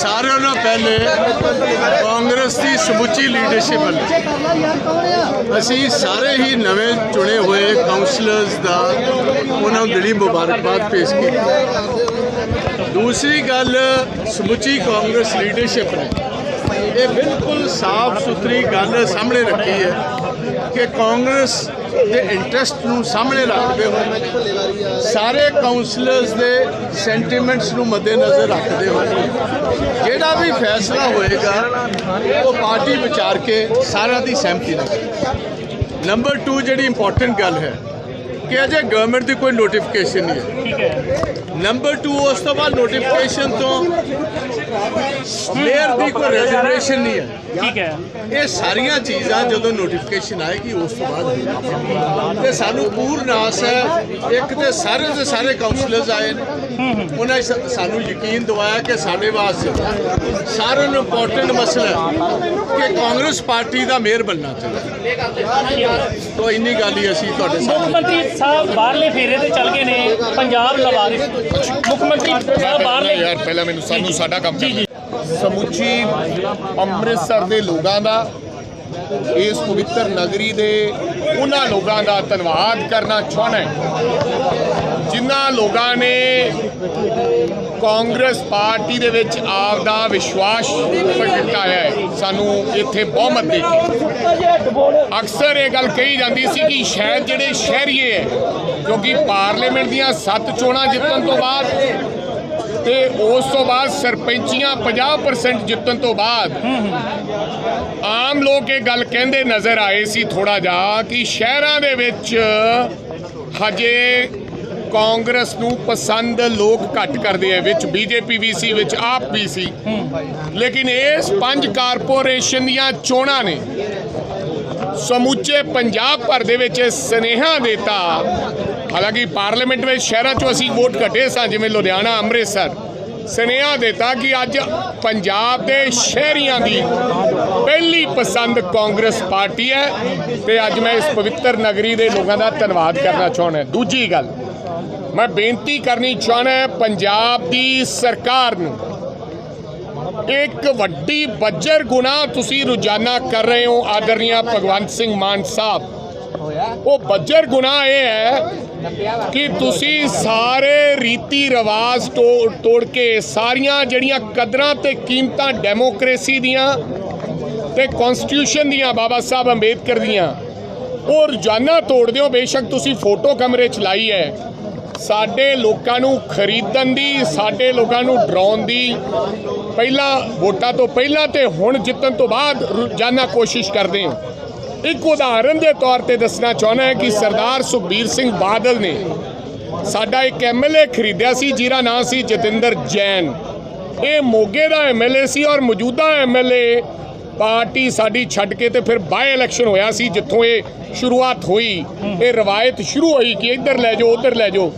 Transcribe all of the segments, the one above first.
ਸਾਰਿਆਂ ਨਾਲੋਂ ਪਹਿਲੇ ਕਾਂਗਰਸ ਦੀ ਸਮੁੱਚੀ ਲੀਡਰਸ਼ਿਪ ਵੱਲੋਂ ਅਸੀਂ ਸਾਰੇ ਹੀ ਨਵੇਂ ਚੁਣੇ ਹੋਏ ਕਾਉਂਸਲਰਸ ਦਾ ਉਹਨਾਂ ਨੂੰ ਦਿਲੀ ਮੁਬਾਰਕਬਾਦ ਪੇਸ਼ ਕੀਤੀ। ਦੂਸਰੀ ਗੱਲ, ਸਮੁੱਚੀ ਕਾਂਗਰਸ ਲੀਡਰਸ਼ਿਪ ਨੇ ਇਹ ਬਿਲਕੁਲ ਸਾਫ਼ ਸੁਥਰੀ ਗੱਲ ਸਾਹਮਣੇ ਰੱਖੀ ਹੈ ਕਿ ਕਾਂਗਰਸ ਦੇ ਇੰਟਰਸਟ ਨੂੰ ਸਾਹਮਣੇ ਰੱਖਦੇ ਹੋਏ ਸਾਰੇ ਕਾਉਂਸਲਰਸ ਦੇ ਸੈਂਟੀਮੈਂਟਸ ਨੂੰ ਮੱਦੇਨਜ਼ਰ ਰੱਖਦੇ ਹੋਏ ਜਿਹੜਾ ਵੀ ਫੈਸਲਾ ਹੋਏਗਾ, ਉਹ ਪਾਰਟੀ ਵਿਚਾਰ ਕੇ ਸਾਰਿਆਂ ਦੀ ਸਹਿਮਤੀ ਨਾਲ ਨੰਬਰ 2 ਜਿਹੜੀ ਇੰਪੋਰਟੈਂਟ ਗੱਲ ਹੈ ਕਿ ਅਜੇ ਗਵਰਨਮੈਂਟ ਦੀ ਕੋਈ ਨੋਟੀਫਿਕੇਸ਼ਨ ਨਹੀਂ ਹੈ। ਨੰਬਰ 2 ਉਸ ਤੋਂ ਬਾਅਦ ਨੋਟੀਫਿਕੇਸ਼ਨ ਤੋਂ ਮੇਅਰ ਦੀ ਕੋਈ ਰੈਜ਼ਰਵੇਸ਼ਨ ਨਹੀਂ ਹੈ। ਠੀਕ ਹੈ। ਇਹ ਸਾਰੀਆਂ ਚੀਜ਼ਾਂ ਜਦੋਂ ਨੋਟੀਫਿਕੇਸ਼ਨ ਆਏਗੀ ਉਸ ਤੋਂ ਬਾਅਦ। ਤੇ ਸਾਨੂੰ ਪੂਰਨ ਆਸ ਹੈ ਇੱਕ ਤੇ ਸਾਰੇ ਦੇ ਸਾਰੇ ਕਾਉਂਸਲਰਸ ਆਏ ਨੇ। ਉਹਨਾਂ ਸਾਨੂੰ ਯਕੀਨ ਦਿਵਾਇਆ ਕਿ ਸਾਡੇ ਵਾਸਤੇ ਸਾਰਿਆਂ ਨੂੰ ਇੰਪੋਰਟੈਂਟ ਮਸਲਾ ਕਿ ਕਾਂਗਰਸ ਪਾਰਟੀ ਦਾ ਮੇਅਰ ਬਣਨਾ ਚਾਹੀਦਾ। ਤੋ ਇੰਨੀ ਗੱਲ ਹੀ ਅਸੀਂ ਤੁਹਾਡੇ ਮੁੱਖ ਸਾਹਮਣੇ ਮੰਤਰੀ ਸਾਹਿਬ ਬਾਹਰਲੇ ਫੇਰੇ ਤੇ ਚੱਲ ਗਏ ਨੇ ਪੰਜਾਬ ਲਵਾਰਿਸ ਮੁੱਖ ਮੰਤਰੀ ਸਾਹਿਬ ਬਾਹਰਲੇ ਯਾਰ ਪਹਿਲਾਂ ਮੈਨੂੰ ਸਾਨੂੰ ਸਾਡਾ ਕੰਮ ਕਰਨਾ ਸਮੁੱਚੀ ਅੰਮ੍ਰਿਤਸਰ ਦੇ ਲੋਕਾਂ ਦਾ ਇਸ ਪਵਿੱਤਰ ਨਗਰੀ ਦੇ ਉਹਨਾਂ ਲੋਕਾਂ ਦਾ ਧੰਨਵਾਦ ਕਰਨਾ ਚਾਹੁੰਦਾ ਹਾਂ। ਜਿਨ੍ਹਾਂ ਲੋਕਾਂ ਨੇ ਕਾਂਗਰਸ ਪਾਰਟੀ ਦੇ ਵਿੱਚ ਆਪ ਦਾ ਵਿਸ਼ਵਾਸ ਪ੍ਰਗਟਾਇਆ ਹੈ, ਸਾਨੂੰ ਇੱਥੇ ਬਹੁਮਤ ਦੇ ਕੇ। ਅਕਸਰ ਇਹ ਗੱਲ ਕਹੀ ਜਾਂਦੀ ਸੀ ਕਿ ਸ਼ਾਇਦ ਜਿਹੜੇ ਸ਼ਹਿਰੀਏ ਹੈ, ਕਿਉਂਕਿ ਪਾਰਲੀਮੈਂਟ ਦੀਆਂ ਸੱਤ ਚੋਣਾਂ ਜਿੱਤਣ ਤੋਂ ਬਾਅਦ ਤੇ ਉਸ ਤੋਂ ਬਾਅਦ ਸਰਪੰਚੀਆਂ 50% ਜਿੱਤਣ ਤੋਂ ਬਾਅਦ ਆਮ ਲੋਕ ਇਹ ਗੱਲ ਕਹਿੰਦੇ ਨਜ਼ਰ ਆਏ ਸੀ ਥੋੜਾ ਜਿਹਾ ਕਿ ਸ਼ਹਿਰਾਂ ਦੇ ਵਿੱਚ ਹਜੇ ਕਾਂਗਰਸ ਨੂੰ ਪਸੰਦ ਲੋਕ ਘੱਟ ਕਰਦੇ ਆ, ਵਿੱਚ ਬੀਜੇਪੀ ਵੀ ਸੀ, ਵਿੱਚ ਆਪ ਵੀ ਸੀ। ਲੇਕਿਨ ਇਸ ਪੰਜ ਕਾਰਪੋਰੇਸ਼ਨ ਦੀਆਂ ਚੋਣਾਂ ਨੇ, ਸਮੁੱਚੇ ਪੰਜਾਬ ਭਰ ਦੇ ਵਿੱਚ ਇਹ ਸੁਨੇਹਾ ਦਿੱਤਾ ਹਾਲਾਂਕਿ ਪਾਰਲੀਮੈਂਟ ਵਿੱਚ ਸ਼ਹਿਰਾਂ 'ਚੋਂ ਅਸੀਂ ਵੋਟ ਘਟੇ ਸਾਂ, ਜਿਵੇਂ ਲੁਧਿਆਣਾ, ਅੰਮ੍ਰਿਤਸਰ, ਸੁਨੇਹਾ ਦਿੱਤਾ ਕਿ ਅੱਜ ਪੰਜਾਬ ਦੇ ਸ਼ਹਿਰੀਆਂ ਦੀ ਪਹਿਲੀ ਪਸੰਦ ਕਾਂਗਰਸ ਪਾਰਟੀ ਹੈ, ਤੇ ਅੱਜ ਮੈਂ ਇਸ ਪਵਿੱਤਰ ਨਗਰੀ ਦੇ ਲੋਕਾਂ ਦਾ ਧੰਨਵਾਦ ਕਰਨਾ ਚਾਹੁੰਦਾ ਦੂਜੀ ਗੱਲ ਮੈਂ ਬੇਨਤੀ ਕਰਨੀ ਚਾਹੁੰਦਾ ਪੰਜਾਬ ਦੀ ਸਰਕਾਰ ਨੂੰ। ਇੱਕ ਵੱਡੀ ਬੱਜਰ ਗੁਨਾਹ ਤੁਸੀਂ ਰੋਜ਼ਾਨਾ ਕਰ ਰਹੇ ਹੋ, ਆਦਰਨੀਆ ਭਗਵੰਤ ਸਿੰਘ ਮਾਨ ਸਾਹਿਬ। ਉਹ ਬੱਜਰ ਗੁਨਾਹ ਇਹ ਹੈ ਕਿ ਤੁਸੀਂ ਸਾਰੇ ਰੀਤੀ ਰਿਵਾਜ ਤੋੜ ਤੋੜ ਕੇ ਸਾਰੀਆਂ ਜਿਹੜੀਆਂ ਕਦਰਾਂ ਤੇ ਕੀਮਤਾਂ ਡੈਮੋਕ੍ਰੇਸੀ ਦੀਆਂ ਤੇ ਕਨਸਟੀਟਿਊਸ਼ਨ ਦੀਆਂ ਬਾਬਾ ਸਾਹਿਬ ਅੰਬੇਦਕਰ ਦੀਆਂ, ਉਹ ਰੋਜ਼ਾਨਾ ਤੋੜਦੇ ਹੋ, ਬੇਸ਼ੱਕ ਤੁਸੀਂ ਫੋਟੋ ਕਮਰੇ ਚ ਲਾਈ ਹੈ। ਸਾਡੇ ਲੋਕਾਂ ਨੂੰ ਖਰੀਦਣ ਦੀ, ਸਾਡੇ ਲੋਕਾਂ ਨੂੰ ਡਰਾਉਣ ਦੀ ਪਹਿਲਾਂ ਵੋਟਾਂ ਤੋਂ ਪਹਿਲਾਂ ਤੇ ਹੁਣ ਜਿੱਤਣ ਤੋਂ ਬਾਅਦ ਰੋਜ਼ਾਨਾ ਕੋਸ਼ਿਸ਼ ਕਰਦੇ ਹਾਂ। ਇੱਕ ਉਦਾਹਰਨ ਦੇ ਤੌਰ ਤੇ ਦੱਸਣਾ ਚਾਹੁੰਦਾ ਹਾਂ ਕਿ ਸਰਦਾਰ ਸੁਖਬੀਰ ਸਿੰਘ ਬਾਦਲ ਨੇ ਸਾਡਾ ਇੱਕ ਐਮਐਲਏ ਖਰੀਦਿਆ ਸੀ, ਜਿਹਦਾ ਨਾਂ ਸੀ ਜਤਿੰਦਰ ਜੈਨ। ਇਹ ਮੋਗੇ ਦਾ ਐਮਐਲਏ ਸੀ ਔਰ ਮੌਜੂਦਾ ਐਮਐਲਏ ਪਾਰਟੀ ਸਾਡੀ ਛੱਡ ਕੇ ਤੇ ਫਿਰ ਬਾਏ ਇਲੈਕਸ਼ਨ ਹੋਇਆ ਸੀ, ਜਿੱਥੋਂ ਇਹ ਸ਼ੁਰੂਆਤ ਹੋਈ। ਇਹ ਰਵਾਇਤ ਸ਼ੁਰੂ ਹੋਈ ਕਿ ਇੱਧਰ ਲੈ ਜਾਓ, ਉੱਧਰ ਲੈ ਜਾਓ।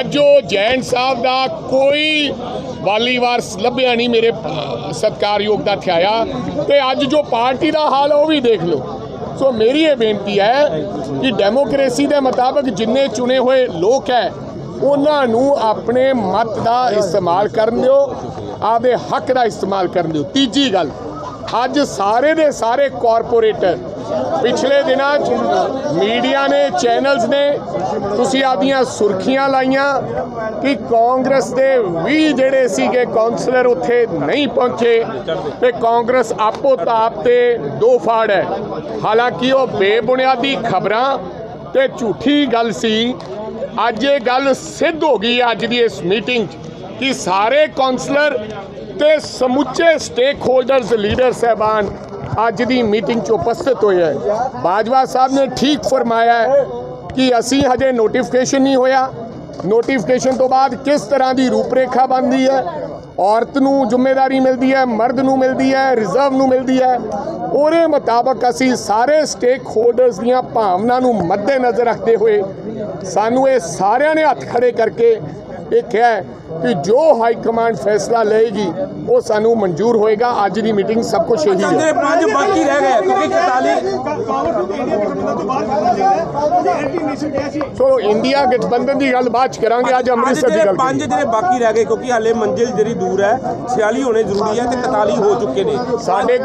ਅੱਜ ਉਹ ਜੈਨ ਸਾਹਿਬ ਦਾ ਕੋਈ ਵਾਲੀ ਵਾਰਸ ਲੱਭਿਆ ਨਹੀਂ ਮੇਰੇ ਅਹ, ਸਤਿਕਾਰਯੋਗ ਦਾ ਥਿਆਇਆ। ਤੇ ਅੱਜ ਜੋ ਪਾਰਟੀ ਦਾ ਹਾਲ ਉਹ ਵੀ ਦੇਖ ਲਓ। ਸੋ ਮੇਰੀ ਇਹ ਬੇਨਤੀ ਹੈ ਕਿ ਡੈਮੋਕ੍ਰੇਸੀ ਦੇ ਮੁਤਾਬਕ ਜਿੰਨੇ ਚੁਣੇ ਹੋਏ ਲੋਕ ਹੈ ਉਹਨਾਂ ਨੂੰ ਆਪਣੇ ਮਤ ਦਾ ਇਸਤੇਮਾਲ ਕਰਨ ਦਿਓ ਆਪਦੇ ਹੱਕ ਦਾ ਇਸਤੇਮਾਲ ਕਰਨ ਦਿਓ। ਤੀਜੀ ਗੱਲ ਅੱਜ ਸਾਰੇ ਦੇ ਸਾਰੇ ਕਾਰਪੋਰੇਟਰ ਪਿਛਲੇ ਦਿਨਾਂ 'ਚ ਮੀਡੀਆ ਨੇ, ਚੈਨਲਸ ਨੇ ਤੁਸੀਂ ਆਪਦੀਆਂ ਸੁਰਖੀਆਂ ਲਾਈਆਂ ਕਿ ਕਾਂਗਰਸ ਦੇ 20 ਜਿਹੜੇ ਸੀਗੇ ਕਾਉਂਸਲਰ ਉੱਥੇ ਨਹੀਂ ਪਹੁੰਚੇ ਤੇ ਕਾਂਗਰਸ ਆਪੋ ਤਾਪ ਤੇ ਦੋ ਫਾੜ ਹੈ। ਹਾਲਾਂਕਿ ਉਹ ਬੇਬੁਨਿਆਦੀ ਖਬਰਾਂ ਤੇ ਝੂਠੀ ਗੱਲ ਸੀ। ਅੱਜ ਇਹ ਗੱਲ ਸਿੱਧ ਹੋ ਗਈ ਹੈ ਅੱਜ ਦੀ ਇਸ ਮੀਟਿੰਗ 'ਚ ਕਿ ਸਾਰੇ ਕਾਉਂਸਲਰ ਤੇ ਸਮੁੱਚੇ ਸਟੇਕ ਹੋਲਡਰਸ ਲੀਡਰ ਸਹਿਬਾਨ ਅੱਜ ਦੀ ਮੀਟਿੰਗ 'ਚ ਉਪਸਥਿਤ ਹੋਏ ਹੈ। ਬਾਜਵਾ ਸਾਹਿਬ ਨੇ ਠੀਕ ਫਰਮਾਇਆ ਹੈ ਕਿ ਅਸੀਂ ਹਜੇ ਨੋਟੀਫਿਕੇਸ਼ਨ ਨਹੀਂ ਹੋਇਆ। ਨੋਟੀਫਿਕੇਸ਼ਨ ਤੋਂ ਬਾਅਦ ਕਿਸ ਤਰ੍ਹਾਂ ਦੀ ਰੂਪਰੇਖਾ ਬਣਦੀ ਹੈ? ਔਰਤ ਨੂੰ ਜ਼ਿੰਮੇਵਾਰੀ ਮਿਲਦੀ ਹੈ, ਮਰਦ ਨੂੰ ਮਿਲਦੀ ਹੈ ਰਿਜ਼ਰਵ ਨੂੰ ਮਿਲਦੀ ਹੈ। ਉਹਦੇ ਮੁਤਾਬਕ ਅਸੀਂ ਸਾਰੇ ਸਟੇਕ ਹੋਲਡਰਸ ਦੀਆਂ ਭਾਵਨਾ ਨੂੰ ਮੱਦੇਨਜ਼ਰ ਰੱਖਦੇ ਹੋਏ ਸਾਨੂੰ ਇਹ ਸਾਰਿਆਂ ਨੇ ਹੱਥ ਖੜੇ ਕਰਕੇ ਇਹ ਕਿਹਾ ਹੈ ਕਿ ਜੋ ਹਾਈ ਕਮਾਂਡ ਫੈਸਲਾ ਲਏਗੀ ਉਹ ਸਾਨੂੰ ਮਨਜ਼ੂਰ ਹੋਏਗਾ। ਅੱਜ ਦੀ ਮੀਟਿੰਗ ਸਭ ਕੁਝ ਇਹੀ ਹੈ। ਜਿਹੜੇ ਪੰਜ ਬਾਕੀ ਰਹਿ ਗਏ ਆ, ਕਿਉਂਕਿ 41 ਸੋ ਇੰਡੀਆ ਗਠਬੰਧਨ ਦੀ ਗੱਲ ਬਾਅਦ ਚ ਕਰਾਂਗੇ ਅੱਜ ਅੰਮ੍ਰਿਤਸਰ ਦੀ ਗੱਲ ਪੰਜ। ਜਿਹੜੇ ਬਾਕੀ ਰਹਿ ਗਏ ਕਿਉਂਕਿ ਹਾਲੇ ਮੰਜ਼ਿਲ ਜਿਹੜੀ ਦੂਰ ਹੈ 46 ਹੋਣੇ ਜ਼ਰੂਰੀ ਹੈ ਤੇ 41 ਹੋ ਚੁੱਕੇ ਨੇ। ਸਾਡੇ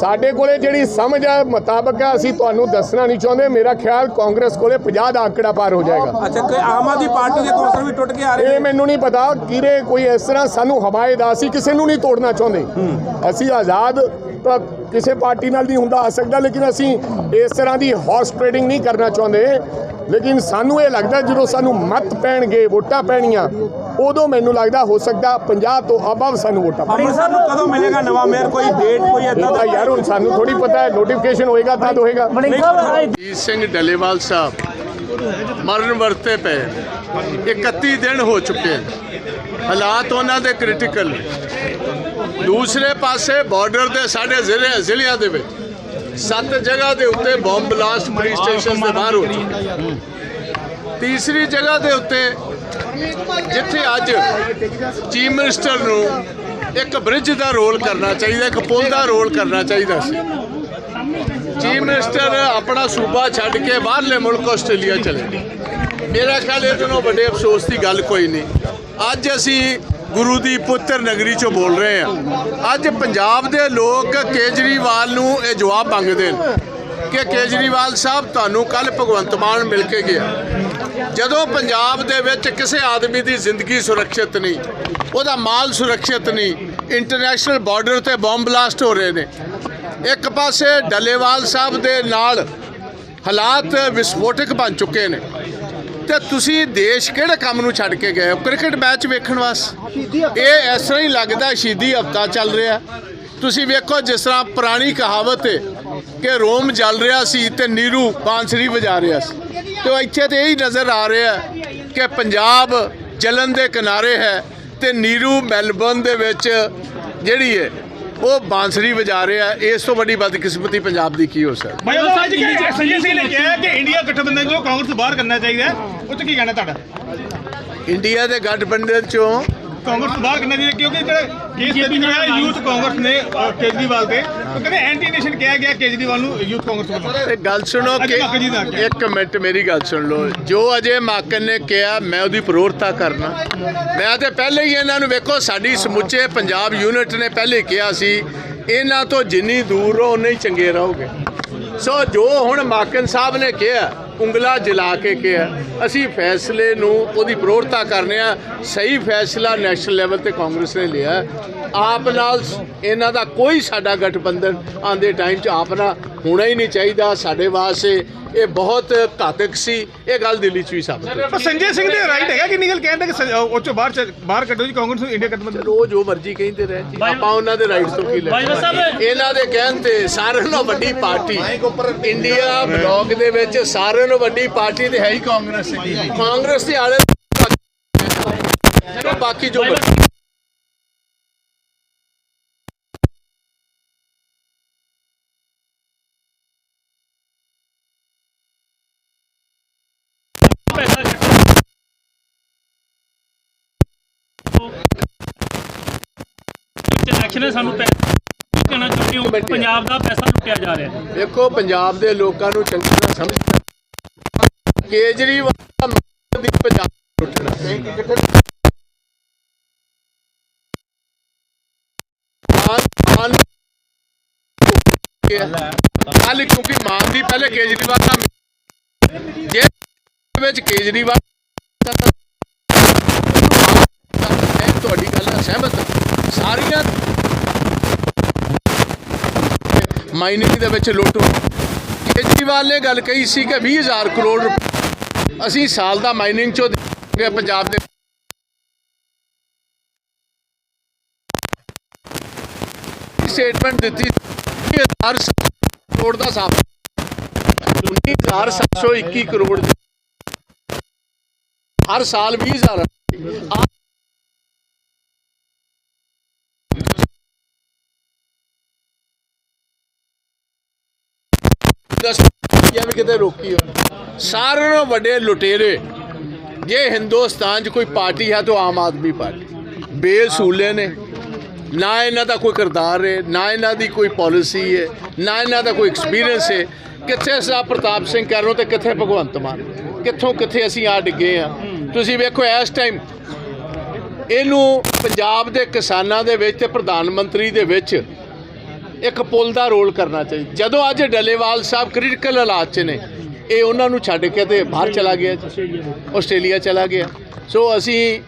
ਸਾਡੇ ਕੋਲੇ ਜਿਹੜੀ ਸਮਝ ਹੈ ਮੁਤਾਬਕ ਹੈ ਅਸੀਂ ਤੁਹਾਨੂੰ ਦੱਸਣਾ ਨਹੀਂ ਚਾਹੁੰਦੇ। ਮੇਰਾ ਖਿਆਲ ਕਾਂਗਰਸ ਕੋਲੇ 50 ਦਾ ਅੰਕੜਾ ਪਾਰ ਹੋ ਜਾਏਗਾ। ਅੱਛਾ ਕਿ ਆਮ ਆਦਮੀ ਪਾਰਟੀ ਦੇ ਕੌਂਸਲਰ ਵੀ ਟੁੱਟ ਕੇ ਆ ਰਹੇ ਨੇ? ਮੈਨੂੰ ਨਹੀਂ ਪਤਾ ਕਿਰੇ ਕੋਈ ਇਸ ਤਰ੍ਹਾਂ ਸਾਨੂੰ ਹਮਾਇਤ ਅਸੀਂ ਕਿਸੇ ਨੂੰ ਨਹੀਂ ਤੋੜਨਾ ਚਾਹੁੰਦੇ। ਅਸੀਂ ਆਜ਼ਾਦ ਤਾਂ ਕਿਸੇ ਪਾਰਟੀ ਨਾਲ ਨਹੀਂ ਹੁੰਦਾ ਆ ਸਕਦਾ ਲੇਕਿਨ ਅਸੀਂ ਇਸ ਤਰ੍ਹਾਂ ਦੀ ਹਾਰਸ ਟ੍ਰੇਡਿੰਗ ਨਹੀਂ ਕਰਨਾ ਚਾਹੁੰਦੇ। ਲੇਕਿਨ ਸਾਨੂੰ ਇਹ ਲੱਗਦਾ ਜਦੋਂ ਸਾਨੂੰ ਮਤ ਪੈਣਗੇ ਵੋਟਾਂ ਪੈਣੀਆਂ ਉਦੋਂ ਮੈਨੂੰ ਲੱਗਦਾ ਹੋ ਸਕਦਾ 50 ਤੋਂ ਅਬਵ ਸਾਨੂੰ ਵੋਟਾਂ ਪੈਣਗੀਆਂ। ਅੰਮ੍ਰਿਤਸਰ ਨੂੰ ਕਦੋਂ ਮਿਲੇਗਾ ਨਵਾਂ ਮੇਅਰ? ਕੋਈ ਡੇਟ ਕੋਈ ਤਾਂ ਦਾ? ਯਾਰ ਹੁਣ ਸਾਨੂੰ ਥੋੜੀ ਪਤਾ ਹੈ ਨੋਟੀਫਿਕੇਸ਼ਨ ਹੋਏਗਾ ਤਦ ਹੋਏਗਾ। ਸਾਹਿਬ ਜੀਤ ਸਿੰਘ ਡੱਲੇਵਾਲ ਸਾਹਿਬ ਮਰਨ ਵਰਤੇ ਪਏ। 31 ਦਿਨ ਹੋ ਚੁੱਕੇ ਹਨ। ਹਾਲਾਤ ਉਹਨਾਂ ਦੇ ਕ੍ਰਿਟੀਕਲ ਨੇ। ਦੂਸਰੇ ਪਾਸੇ ਬਾਰਡਰ ਦੇ ਸਾਡੇ ਜ਼ਿਲ੍ਹੇ, ਜ਼ਿਲ੍ਹਿਆਂ ਦੇ ਵਿੱਚ ਸੱਤ ਜਗ੍ਹਾ ਦੇ ਉੱਤੇ ਬੰਬ ਬਲਾਸਟ ਪੁਲਿਸ ਸਟੇਸ਼ਨ ਦੇ ਬਾਹਰ ਹੋ ਚੁੱਕੇ ਤੀਸਰੀ ਜਗ੍ਹਾ ਦੇ ਉੱਤੇ ਜਿੱਥੇ ਅੱਜ ਚੀਫ ਮਿਨਿਸਟਰ ਨੂੰ ਇੱਕ ਬ੍ਰਿਜ ਦਾ ਰੋਲ ਕਰਨਾ ਚਾਹੀਦਾ, ਇੱਕ ਪੁਲ ਦਾ ਰੋਲ ਕਰਨਾ ਚਾਹੀਦਾ ਸੀ। ਚੀਫ ਮਿਨਿਸਟਰ ਆਪਣਾ ਸੂਬਾ ਛੱਡ ਕੇ ਬਾਹਰਲੇ ਮੁਲਕ ਆਸਟ੍ਰੇਲੀਆ ਚਲੇ ਗਏ। ਮੇਰਾ ਖਿਆਲ ਇਹ ਤੋਂ ਵੱਡੇ ਅਫਸੋਸ ਦੀ ਗੱਲ ਕੋਈ ਨਹੀਂ। ਅੱਜ ਅਸੀਂ ਗੁਰੂ ਦੀ ਪੁੱਤਰ ਨਗਰੀ ਚੋਂ ਬੋਲ ਰਹੇ ਹਾਂ। ਅੱਜ ਪੰਜਾਬ ਦੇ ਲੋਕ ਕੇਜਰੀਵਾਲ ਨੂੰ ਇਹ ਜਵਾਬ ਮੰਗਦੇ ਨੇ ਕਿ ਕੇਜਰੀਵਾਲ ਸਾਹਿਬ ਤੁਹਾਨੂੰ ਕੱਲ ਭਗਵੰਤ ਮਾਨ ਮਿਲ ਕੇ ਗਿਆ। ਜਦੋਂ ਪੰਜਾਬ ਦੇ ਵਿੱਚ ਕਿਸੇ ਆਦਮੀ ਦੀ ਜ਼ਿੰਦਗੀ ਸੁਰੱਖਿਅਤ ਨਹੀਂ ਉਹਦਾ ਮਾਲ ਸੁਰੱਖਿਅਤ ਨਹੀਂ ਇੰਟਰਨੈਸ਼ਨਲ ਬਾਰਡਰ ਤੇ ਬੰਬ ਬਲਾਸਟ ਹੋ ਰਹੇ ਨੇ ਇੱਕ ਪਾਸੇ ਡੱਲੇਵਾਲ ਸਾਹਿਬ ਦੇ ਨਾਲ ਹਾਲਾਤ ਵਿਸਫੋਟਕ ਬਣ ਚੁੱਕੇ ਨੇ। ਤੇ ਤੁਸੀਂ ਦੇਸ਼ ਕਿਹੜੇ ਕੰਮ ਨੂੰ ਛੱਡ ਕੇ ਗਏ ਹੋ? ਕ੍ਰਿਕਟ ਮੈਚ ਵੇਖਣ ਵਾਸਤੇ ਇਹ ਇਸ ਤਰ੍ਹਾਂ ਹੀ ਲੱਗਦਾ ਸ਼ਹੀਦੀ ਹਫਤਾ ਚੱਲ ਰਿਹਾ। ਤੁਸੀਂ ਵੇਖੋ ਜਿਸ ਤਰ੍ਹਾਂ ਪੁਰਾਣੀ ਕਹਾਵਤ ਹੈ ਕਿ ਰੋਮ ਜਲ ਰਿਹਾ ਸੀ ਤੇ ਨੀਰੂ ਬਾਂਸਰੀ ਵਜਾ ਰਿਹਾ ਸੀ। ਤੇ ਇੱਥੇ ਤੇ ਇਹੀ ਨਜ਼ਰ ਆ ਰਿਹਾ ਕਿ ਪੰਜਾਬ ਜਲਨ ਦੇ ਕਿਨਾਰੇ ਹੈ ਤੇ ਨੀਰੂ ਮੈਲਬਰਨ ਦੇ ਵਿੱਚ ਜਿਹੜੀ ਹੈ ਉਹ ਬਾਂਸਰੀ ਵਜਾ ਰਿਹਾ ਇਸ ਤੋਂ ਵੱਡੀ ਬਦਕਿਸਮਤੀ ਪੰਜਾਬ ਦੀ ਕੀ ਹੋ ਸਕਦੀ? ਭਾਈ ਕਿ ਸੰਜੇ ਸਿੰਘ ਨੇ ਕਿਹਾ ਕਿ ਇੰਡੀਆ ਗਠਬੰਧਨ ਨੂੰ ਕਾਂਗਰਸ ਤੋਂ ਬਾਹਰ ਕਰਨਾ ਚਾਹੀਦਾ ਉਹ 'ਚ ਕੀ ਕਹਿਣਾ ਤੁਹਾਡਾ? ਇੰਡੀਆ ਦੇ ਗਠਬੰਧਨ ਚੋਂ ਕਾਂਗਰਸ ਤੋਂ ਬਾਹਰ ਕਰਨਾ ਚਾਹੀਦਾ ਕਿਉਂਕਿ ਜਿਹੜਾ ਕੇਸ ਸਟੱਡੀ ਹੋਇਆ ਯੂਥ ਕਾਂਗਰਸ ਨੇ ਅਹ, ਕੇਜਰੀਵਾਲ ਤੇ ਉਹ ਕਹਿੰਦੇ ਐਂਟੀ ਨੇਸ਼ਨ ਕਿਹਾ ਗਿਆ ਕੇਜਰੀਵਾਲ ਨੂੰ ਯੂਥ ਕਾਂਗਰਸ ਵੱਲੋਂ ਤੇ ਗੱਲ ਸੁਣੋ ਅੱਜ ਕਿ ਜੀ ਦਾ। ਇੱਕ ਮਿੰਟ ਮੇਰੀ ਗੱਲ ਸੁਣ ਲਓ। ਜੋ ਅਜੇ ਮਾਕਨ ਨੇ ਕਿਹਾ ਮੈਂ ਉਹਦੀ ਪ੍ਰੋਰਤਾ ਕਰਨਾ। ਮੈਂ ਤੇ ਪਹਿਲੇ ਹੀ ਇਹਨਾਂ ਨੂੰ ਵੇਖੋ ਸਾਡੀ ਸਮੁੱਚੇ ਪੰਜਾਬ ਯੂਨਿਟ ਨੇ ਪਹਿਲੇ ਕਿਹਾ ਸੀ ਇਹਨਾਂ ਤੋਂ ਜਿੰਨੀ ਦੂਰ ਰਹੋ ਉਨੇ ਹੀ ਚੰਗੇ ਰਹੋਗੇ। ਸੋ ਜੋ ਹੁਣ ਮਾਕਨ ਸਾਹਿਬ ਨੇ ਕਿਹਾ ਉਂਗਲਾ ਜਲਾ ਕੇ ਕਿਹਾ ਅਸੀਂ ਫੈਸਲੇ ਨੂੰ ਉਹਦੀ ਪ੍ਰੋੜਤਾ ਕਰਨੇ ਆ, ਸਹੀ ਫੈਸਲਾ ਨੈਸ਼ਨਲ ਲੈਵਲ ਤੇ ਕਾਂਗਰਸ ਨੇ ਲਿਆ। ਆਪ ਨਾਲ ਇਹਨਾਂ ਦਾ ਕੋਈ ਸਾਡਾ ਗਠਬੰਧਨ ਆਂਦੇ ਟਾਈਮ 'ਚ ਆਪ ਨਾਲ ਹੋਣਾ ਹੀ ਨਹੀਂ ਚਾਹੀਦਾ ਸਾਡੇ ਵਾਸਤੇ। ਇਹ ਬਹੁਤ ਘਾਤਕ ਸੀ। ਇਹ ਗੱਲ ਦਿੱਲੀ 'ਚ ਵੀ ਸਾਬਤ ਹੋਈ। ਪਰ ਸੰਜੇ ਸਿੰਘ ਦੇ ਰਾਈਟ ਹੈਗਾ ਕਿ ਨਿਕਲ ਕਹਿੰਦਾ ਕਿ ਉਹ ਚੋਂ ਬਾਹਰ ਬਾਹਰ ਕੱਢੋ ਜੀ ਕਾਂਗਰਸ ਨੂੰ ਇੰਡੀਆ ਗਠਬੰਧਨ ਉਹ ਜੋ ਮਰਜ਼ੀ ਕਹਿੰਦੇ ਰਹੇ ਜੀ। ਆਪਾਂ ਉਹਨਾਂ ਦੇ ਰਾਈਟਸ ਤੋਂ ਕੀ ਲੈ ਇਹਨਾਂ ਦੇ ਕਹਿਣ ਤੇ ਸਾਰਿਆਂ ਨਾਲੋਂ ਵੱਡੀ ਪਾਰਟੀ ਇੰਡੀਆ ਬਲੌਕ ਦੇ ਵਿੱਚ ਸਾਰਿਆਂ ਨਾਲੋਂ ਵੱਡੀ ਪਾਰਟੀ ਤੇ ਹੈ ਹੀ ਕਾਂਗਰਸ ਕਾਂਗਰਸ ਦੇ ਆਲੇ ਬਾਕੀ ਜੋ ਇਲੈਕਸ਼ਨ ਹੈ ਸਾਨੂੰ ਪੈਸਾ ਕਹਿਣਾ ਚਾਹੁੰਦੇ ਹੋ ਪੰਜਾਬ ਦਾ ਪੈਸਾ ਲੁੱਟਿਆ ਜਾ ਰਿਹਾ। ਹੈ ਦੇਖੋ ਪੰਜਾਬ ਦੇ ਲੋਕਾਂ ਨੂੰ ਚੰਗੀ ਤਰ੍ਹਾਂ ਸਮਝ ਕੇਜਰੀਵਾਲ ਦਾ ਮਕਸਦ ਹੀ ਪੰਜਾਬ ਨੂੰ ਲੁੱਟਣਾ। ਮਾਨ ਮਾਨ ਕੱਲ ਕਿਉਂਕਿ ਮਾਨ ਦੀ ਪਹਿਲੇ ਕੇਜਰੀਵਾਲ ਦਾ ਜੇ ਵਿੱਚ ਕੇਜਰੀਵਾਲ ਮੈਂ ਤੁਹਾਡੀ ਗੱਲ ਨਾਲ ਸਹਿਮਤ ਸਾਰੀਆਂ ਮਾਈਨਿੰਗ ਦੇ ਵਿੱਚ ਲੁੱਟ ਕੇਜਰੀਵਾਲ ਨੇ ਗੱਲ ਕਹੀ ਸੀ ਕਿ 20000 ਕਰੋੜ ਰੁਪਏ ਅਸੀਂ ਸਾਲ ਦਾ ਮਾਈਨਿੰਗ ਚੋਂ ਦੇਵਾਂਗੇ ਪੰਜਾਬ ਦੇ। ਸਟੇਟਮੈਂਟ ਦਿੱਤੀ 20000 ਕਰੋੜ ਦਾ ਸਾਫ਼। 19721 ਕਰੋੜ ਹਰ ਸਾਲ 20000 ਆ ਦਸ ਵੀ ਕਿਤੇ ਰੋਕੀ ਹੋ ਸਾਰਿਆਂ ਨਾਲੋਂ ਵੱਡੇ ਲੁਟੇਰੇ। ਜੇ ਹਿੰਦੁਸਤਾਨ 'ਚ ਕੋਈ ਪਾਰਟੀ ਹੈ ਤਾਂ ਆਮ ਆਦਮੀ ਪਾਰਟੀ। ਬੇਸੂਲੇ ਨੇ। ਨਾ ਇਹਨਾਂ ਦਾ ਕੋਈ ਕਿਰਦਾਰ ਹੈ ਨਾ ਇਹਨਾਂ ਦੀ ਕੋਈ ਪਾਲਿਸੀ ਹੈ ਨਾ ਇਹਨਾਂ ਦਾ ਕੋਈ ਐਕਸਪੀਰੀਅੰਸ ਹੈ ਕਿੱਥੇ ਸਾ ਪ੍ਰਤਾਪ ਸਿੰਘ ਕਰਨੋ ਤੇ ਕਿੱਥੇ ਭਗਵੰਤ ਮਾਨ? ਕਿੱਥੋਂ ਕਿੱਥੇ ਅਸੀਂ ਆ ਡਿੱਗੇ ਆ? ਤੁਸੀਂ ਵੇਖੋ ਇਸ ਟਾਈਮ ਇਹਨੂੰ ਪੰਜਾਬ ਦੇ ਕਿਸਾਨਾਂ ਦੇ ਵਿੱਚ ਤੇ ਪ੍ਰਧਾਨ ਮੰਤਰੀ ਦੇ ਵਿੱਚ ਇੱਕ ਪੁਲ ਦਾ ਰੋਲ ਕਰਨਾ ਚਾਹੀਦਾ ਜਦੋਂ ਅੱਜ ਡੱਲੇਵਾਲ ਸਾਹਿਬ ਕ੍ਰਿਟੀਕਲ ਹਾਲਾਤ 'ਚ ਨੇ ਇਹ ਉਹਨਾਂ ਨੂੰ ਛੱਡ ਕੇ ਤੇ ਬਾਹਰ ਚਲਾ ਗਿਆ। ਆਸਟ੍ਰੇਲੀਆ ਚਲਾ ਗਿਆ। ਸੋ ਅਸੀਂ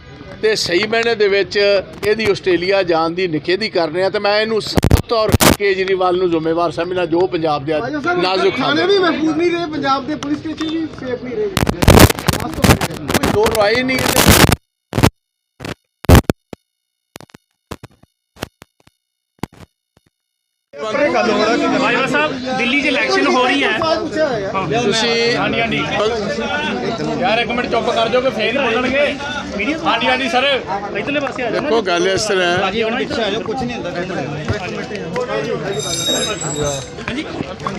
ਤੇ ਸਹੀ ਮੈਨੇ ਦੇ ਵਿੱਚ ਇਹਦੀ ਆਸਟ੍ਰੇਲੀਆ ਜਾਣ ਦੀ ਨਿਖੇਧੀ ਕਰ ਰਹੇ ਹਾਂ ਤੇ ਮੈਂ ਇਹਨੂੰ ਸਭ ਤੌਰ ਕੇਜਰੀਵਾਲ ਨੂੰ ਜ਼ਿੰਮੇਵਾਰ ਸਮਝਣਾ ਜੋ ਪੰਜਾਬ ਦੇ ਨਾਜ਼ੁਕ ਹਾਲਾਤ ਵੀ ਮਹਿਫੂਜ਼ ਨਹੀਂ ਰਹੇ ਪੰਜਾਬ ਦੇ ਪੁਲਿਸ ਸਟੇਸ਼ਨ ਵੀ ਸੇਫ ਨਹੀਂ ਰਹੇ। ਕੋਈ ਦੋ ਰਾਏ ਨਹੀਂ। ਇਹਦੇ ਬਾਜਵਾ ਸਾਹਿਬ ਦਿੱਲੀ 'ਚ ਇਲੈਕਸ਼ਨ ਹੋ ਰਹੀ ਹੈ। ਤੁਸੀਂ ਹਾਂਜੀ ਹਾਂਜੀ। ਯਾਰ ਇੱਕ ਮਿੰਟ ਚੁੱਪ ਕਰ ਜਾਓਗੇ ਫੇਰ ਹੀ ਬੋਲਣਗੇ। ਹਾਂਜੀ ਹਾਂਜੀ ਸਰ। ਇਧਰਲੇ ਪਾਸੇ ਆ ਜਾਓ। ਦੇਖੋ ਗੱਲ ਇਸ ਤਰ੍ਹਾਂ ਹੈ। ਜੀ ਆਉਣਾ ਇੱਧਰ ਆ ਜਾਓ ਕੁਝ ਨਹੀਂ ਹੁੰਦਾ